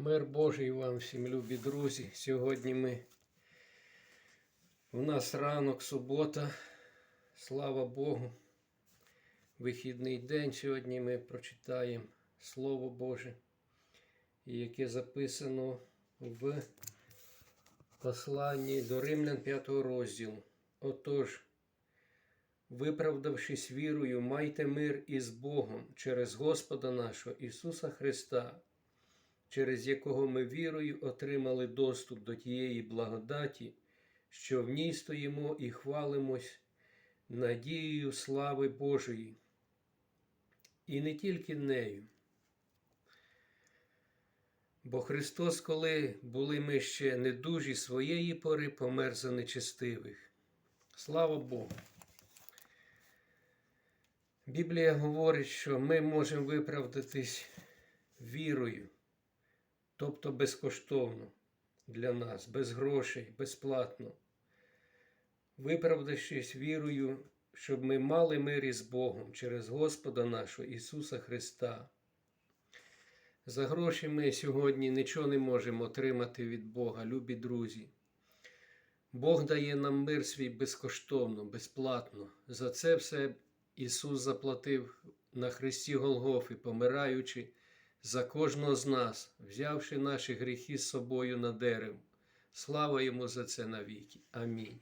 Мир Божий вам всім, любі друзі. Сьогодні ми у нас ранок, субота. Слава Богу. Вихідний день. Сьогодні ми прочитаємо Слово Боже, яке записано в посланні до Римлян 5 розділу. Отож, виправдавшись вірою, майте мир із Богом через Господа нашого Ісуса Христа через якого ми вірою отримали доступ до тієї благодаті, що в ній стоїмо і хвалимось надією слави Божої. І не тільки нею. Бо Христос, коли були ми ще недужі своєї пори, помер за нечестивих. Слава Богу! Біблія говорить, що ми можемо виправдатись вірою тобто безкоштовно для нас, без грошей, безплатно. Виправдавшись вірою, щоб ми мали мир із Богом через Господа нашого Ісуса Христа. За гроші ми сьогодні нічого не можемо отримати від Бога, любі друзі. Бог дає нам мир свій безкоштовно, безплатно. За це все Ісус заплатив на Христі Голгофи, помираючи за кожного з нас, взявши наші гріхи з собою на дерево. Слава йому за це навіки. Амінь.